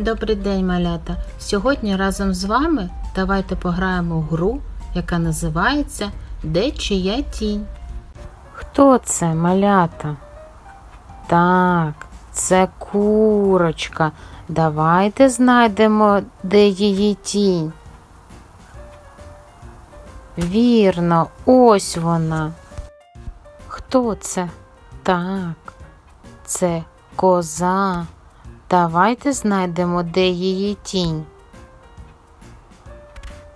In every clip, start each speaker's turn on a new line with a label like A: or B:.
A: Добрий день, малята! Сьогодні разом з вами давайте пограємо в гру, яка називається Де чия тінь. Хто це, малята? Так, це курочка. Давайте знайдемо, де її тінь. Вірно, ось вона. Хто це? Так, це коза. Давайте знайдемо, де її тінь.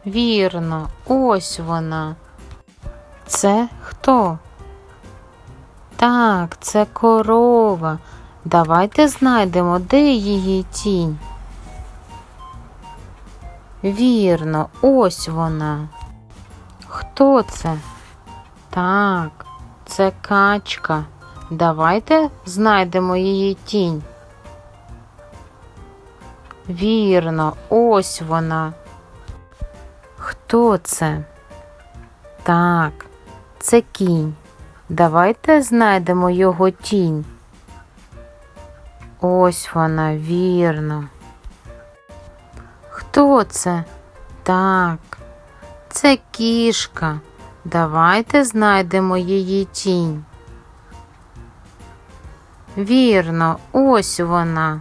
A: Вірно, ось вона. Це хто? Так, це корова. Давайте знайдемо, де її тінь. Вірно, ось вона. Хто це? Так, це качка. Давайте знайдемо її тінь. Вірно, ось вона. Хто це? Так, це кінь. Давайте знайдемо його тінь. Ось вона, вірно. Хто це? Так, це кішка. Давайте знайдемо її тінь. Вірно, ось вона.